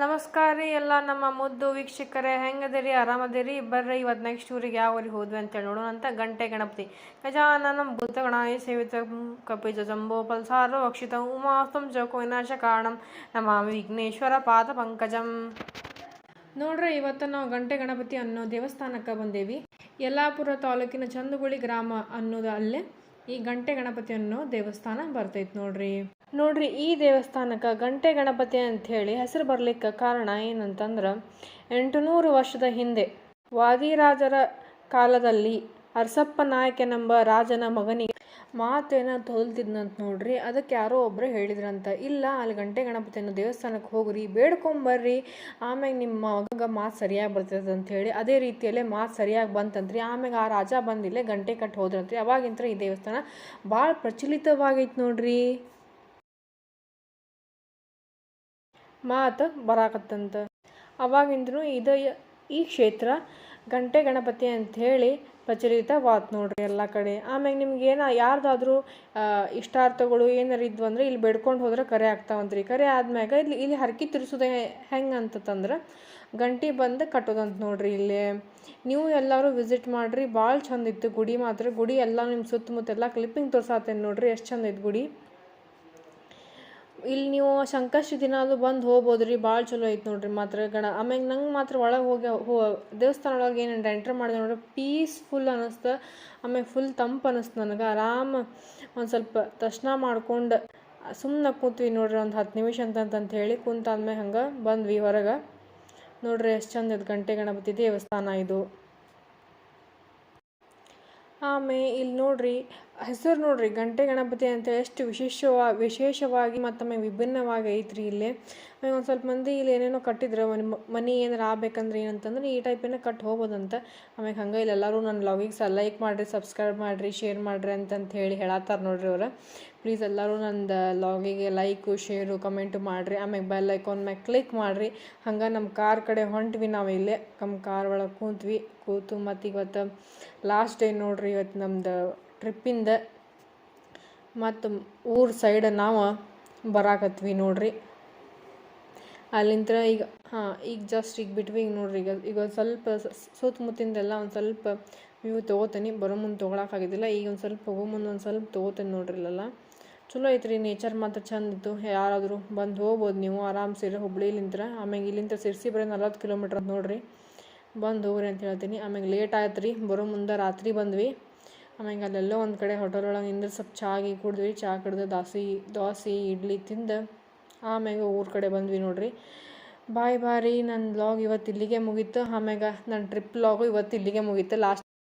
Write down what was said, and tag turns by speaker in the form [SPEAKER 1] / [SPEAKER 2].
[SPEAKER 1] ನಮಸ್ಕಾರ ರೀ ಎಲ್ಲ ನಮ್ಮ ಮುದ್ದು ವೀಕ್ಷಕರೇ, ಹೆಂಗದಿರಿ, ಆರಾಮದಿರಿ? ಬರ್ರಿ ಇವತ್ತು ನೆಕ್ಸ್ಟ್ ಊರಿಗೆ ಯಾವ ಊರಿಗೆ ಹೋದ್ವಿ ಅಂತೇಳಿ ನೋಡೋಣ ಅಂತ ಗಂಟೆ ಗಣಪತಿ. ಗಜಾನನ ಭೂತಗಣಾಯ ಸೇವಿತ ಕಪಿಜ ಜಂಬೋ ಪಲ್ಸಾರು ಅಕ್ಷಿತ ಉಮಾಸ್ತಂ ಜೋಕೋ ವಿನಾಶ ಕಾರಣಂ ನಮ್ಮ ವಿಘ್ನೇಶ್ವರ ಪಾದ ಪಂಕಜಂ. ನೋಡ್ರಿ, ಇವತ್ತು ನಾವು ಗಂಟೆ ಗಣಪತಿ ಅನ್ನೋ ದೇವಸ್ಥಾನಕ್ಕೆ ಬಂದೇವಿ. ಯಲ್ಲಾಪುರ ತಾಲೂಕಿನ ಚಂದುಗುಳಿ ಗ್ರಾಮ ಅನ್ನೋದು ಅಲ್ಲೇ. ಈ ಗಂಟೆ ಗಣಪತಿ ಅನ್ನೋ ದೇವಸ್ಥಾನ ಬರ್ತೈತಿ ನೋಡ್ರಿ. ನೋಡ್ರಿ, ಈ ದೇವಸ್ಥಾನಕ್ಕೆ ಗಂಟೆ ಗಣಪತಿ ಅಂತ ಹೇಳಿ ಹೆಸರು ಬರ್ಲಿಕ್ಕೆ ಕಾರಣ ಏನಂತಂದ್ರೆ, ಎಂಟುನೂರು ವರ್ಷದ ಹಿಂದೆ ವಾದಿರಾಜರ ಕಾಲದಲ್ಲಿ ಅರಸಪ್ಪ ನಾಯಕನೆಂಬ ರಾಜನ ಮಗನಿಗೆ ಮಾತೇನ ತೋಲ್ತಿದ್ನಂತ ನೋಡ್ರಿ. ಅದಕ್ಕೆ ಯಾರೋ ಒಬ್ಬರು ಹೇಳಿದ್ರಂತ. ಇಲ್ಲ, ಅಲ್ಲಿ ಗಂಟೆ ಗಣಪತಿಯನ್ನು ದೇವಸ್ಥಾನಕ್ಕೆ ಹೋಗ್ರಿ, ಬೇಡ್ಕೊಂಬರ್ರಿ. ಆಮ್ಯಾಗ ನಿಮ್ಮ ಮಗ ಮಾತು ಸರಿಯಾಗಿ ಬರ್ತದೆ ಅಂತ ಹೇಳಿ. ಅದೇ ರೀತಿಯಲ್ಲೇ ಮಾತು ಸರಿಯಾಗಿ ಬಂತಂತ್ರಿ. ಆಮ್ಯಾಗ ಆ ರಾಜ ಬಂದಿಲ್ಲೇ ಗಂಟೆ ಕಟ್ಟಿ ಹೋದ್ರಂತ್ರಿ. ಅವಾಗಿಂತ್ರ ಈ ದೇವಸ್ಥಾನ ಭಾಳ ಪ್ರಚಲಿತವಾಗೈತೆ ನೋಡ್ರಿ. ಮಾತು ಬರಾಕತ್ತಂತ. ಅವಾಗಿಂದ್ರೂ ಇದು ಈ ಕ್ಷೇತ್ರ ಗಂಟೆ ಗಣಪತಿ ಅಂತ ಹೇಳಿ ಪ್ರಚಲಿತವಾತ್ ನೋಡ್ರಿ ಎಲ್ಲ ಕಡೆ. ಆಮ್ಯಾಗ ನಿಮ್ಗೆ ಏನ ಯಾರ್ದಾದ್ರೂ ಇಷ್ಟಾರ್ಥಗಳು ಏನಾರ ಇದ್ವು ಅಂದ್ರೆ ಇಲ್ಲಿ ಬೆಡ್ಕೊಂಡು ಹೋದ್ರೆ ಕರೆ ಆಗ್ತಾವಂತ್ರಿ. ಕರೆ ಆದ್ಮ್ಯಾಗ ಇಲ್ಲಿ ಇಲ್ಲಿ ಹರಕೆ ತಿರ್ಸೋದು ಹೆಂಗೆ ಅಂತಂದ್ರೆ ಗಂಟಿ ಬಂದು ಕಟ್ಟೋದಂತ ನೋಡ್ರಿ ಇಲ್ಲಿ. ನೀವು ಎಲ್ಲರೂ ವಿಸಿಟ್ ಮಾಡಿರಿ ಭಾಳ ಚಂದ ಇತ್ತು ಗುಡಿ ಮಾತ್ರ. ಗುಡಿ ಎಲ್ಲ ನಿಮ್ಮ ಸುತ್ತಮುತ್ತ ಎಲ್ಲ ಕ್ಲಿಪ್ಪಿಂಗ್ ತೋರ್ಸಾತೇನೆ ನೋಡ್ರಿ, ಎಷ್ಟು ಚಂದ ಐತೆ ಗುಡಿ. ಇಲ್ಲಿ ನೀವು ಸಂಕಷ್ಟ ದಿನ ಅದು ಬಂದು ಹೋಗ್ಬೋದು ರೀ ಭಾಳ ಚಲೋ ಐತೆ ನೋಡ್ರಿ ಮಾತ್ರ ಗಣ. ಆಮ್ಯಾಗ ನಂಗೆ ಮಾತ್ರ ಒಳಗೆ ಹೋಗಿ, ಹೋ, ದೇವಸ್ಥಾನ ಒಳಗೆ ಏನು ಎಂಟ್ರ್ ಮಾಡಿದೆ ನೋಡ್ರಿ ಪೀಸ್ಫುಲ್ ಅನ್ನಿಸ್ತು ಆಮ್ಯಾಗ ಫುಲ್ ತಂಪು ಅನ್ನಿಸ್ತು ನನಗೆ. ಆರಾಮ ಒಂದು ಸ್ವಲ್ಪ ದರ್ಶನ ಮಾಡ್ಕೊಂಡು ಸುಮ್ಮನೆ ಕೂತ್ವಿ ನೋಡ್ರಿ ಒಂದು ಹತ್ತು ನಿಮಿಷ ಅಂತಂತ ಹೇಳಿ ಕುಂತಾದ್ಮೇಲೆ ಹಂಗೆ ಬಂದ್ವಿ ಹೊರಗೆ. ನೋಡ್ರಿ ಎಷ್ಟು ಚಂದ ಇದು ಗಂಟೆ ಗಣಪತಿ ದೇವಸ್ಥಾನ ಇದು. ಆಮೇಲೆ ಇಲ್ಲಿ ನೋಡ್ರಿ ಹೆಸರು ನೋಡ್ರಿ, ಗಂಟೆ ಗಣಪತಿ ಅಂತ ಎಷ್ಟು ವಿಶೇಷವಾಗಿ ವಿಶೇಷವಾಗಿ ಮತ್ತೊಮ್ಮೆ ವಿಭಿನ್ನವಾಗಿ ಐತ್ರಿ ಇಲ್ಲಿ. ಆಮೇಲೆ ಒಂದು ಸ್ವಲ್ಪ ಮಂದಿ ಇಲ್ಲಿ ಏನೇನೋ ಕಟ್ಟಿದ್ರು, ಮನೆ ಮನಿ ಏನಾರು ಆಗ್ಬೇಕಂದ್ರೆ ಏನಂತಂದ್ರೆ ಈ ಟೈಪಿನ ಕಟ್ಟಿ ಹೋಗ್ಬೋದಂತ ಆಮೇಲೆ ಹಂಗೆ ಇಲ್ಲಿ, ಎಲ್ಲರೂ ನನ್ನ ಲಾಗಿಗೆ ಸ ಲೈಕ್ ಮಾಡಿರಿ ಸಬ್ಸ್ಕ್ರೈಬ್ ಮಾಡಿರಿ ಶೇರ್ ಮಾಡಿರಿ ಅಂತಂತ ಹೇಳಿ ಹೇಳತ್ತಾರ ನೋಡ್ರಿ ಅವ್ರು. ಪ್ಲೀಸ್ ಎಲ್ಲರೂ ನಂದು ಲಾಗಿಗೆ ಲೈಕು ಶೇರು ಕಮೆಂಟು ಮಾಡಿರಿ. ಆಮೇಲೆ ಬೆಲ್ ಐಕಾನ್ ಮ್ಯಾಗೆ ಕ್ಲಿಕ್ ಮಾಡಿರಿ. ಹಂಗೆ ನಮ್ಮ ಕಾರ್ ಕಡೆ ಹೊಂಟ್ವಿ ನಾವು ಇಲ್ಲೇ. ನಮ್ಮ ಕಾರ್ ಒಳಗೆ ಕೂತ್ವಿ. ಕೂತು ಮತ್ತು ಇವತ್ತು ಲಾಸ್ಟ್ ಡೇ ನೋಡ್ರಿ ಇವತ್ತು ನಮ್ದು ಟ್ರಿಪ್ಪಿಂದ ಮತ್ತು ಊರ ಸೈಡ್ ನಾವು ಬರಾಕತ್ವಿ ನೋಡ್ರಿ. ಅಲ್ಲಿಂದ ಈಗ, ಹಾಂ, ಈಗ ಜಸ್ಟ್ ಈಗ ಬಿಟ್ವಿ ಈಗ ನೋಡ್ರಿ, ಈಗ ಈಗ ಒಂದು ಸ್ವಲ್ಪ ಸುತ್ತಮುತ್ತಿಂದೆಲ್ಲ ಒಂದು ಸ್ವಲ್ಪ ವ್ಯೂ ತೊಗೋತೀನಿ, ಬರೋ ಮುಂದೆ ತೊಗೊಳಕ್ಕಾಗಿದ್ದಿಲ್ಲ ಈಗ ಒಂದು ಸ್ವಲ್ಪ ಹೋಗೋ ಮುಂದೆ ಒಂದು ಸ್ವಲ್ಪ ತೊಗೋತೀನಿ ನೋಡ್ರಿ ಚಲೋ ಐತ್ರಿ ನೇಚರ್ ಮಾತ್ರ ಚಂದ ಇತ್ತು, ಯಾರಾದರೂ ಬಂದು ಹೋಗ್ಬೋದು ನೀವು ಆರಾಮ್ಸೆ ಹುಬ್ಳಿಲಿಂತ್ರ ಆಮೇಲೆ ಇಲ್ಲಿಂದ ಸಿರ್ಸಿ ಬರೀ ನಲ್ವತ್ತು ಕಿಲೋಮೀಟ್ರ್ ನೋಡ್ರಿ. ಬಂದು ಹೋಗ್ರಿ ಅಂತ ಹೇಳ್ತೀನಿ, ಆಮ್ಯಾಗ ಲೇಟ್ ಆಯ್ತು ರೀ ಬರೋ ಮುಂದೆ ರಾತ್ರಿ ಬಂದ್ವಿ. ಆಮ್ಯಾಗ ಅಲ್ಲೆಲ್ಲೋ ಒಂದು ಕಡೆ ಹೋಟೆಲ್ ಒಳಗೆ ನಿಂದ್ರೆ ಸ್ವಲ್ಪ ಚಾಗಿ ಕುಡಿದ್ವಿ, ಚಾ ಕುಡ್ದು ದಾಸಿ, ದೋಸೆ, ಇಡ್ಲಿ ತಿಂದು ಆಮ್ಯಾಗ ಊರ ಕಡೆ ಬಂದ್ವಿ ನೋಡ್ರಿ. ಬಾಯ್ ಬಾರಿ ನನ್ನ ಲಾಗ್ ಇವತ್ತು ಇಲ್ಲಿಗೆ ಮುಗೀತು. ಆಮ್ಯಾಗ ನನ್ನ ಟ್ರಿಪ್ ಲಾಗು ಇವತ್ತು ಇಲ್ಲಿಗೆ ಮುಗೀತು. ಲಾಸ್ಟ್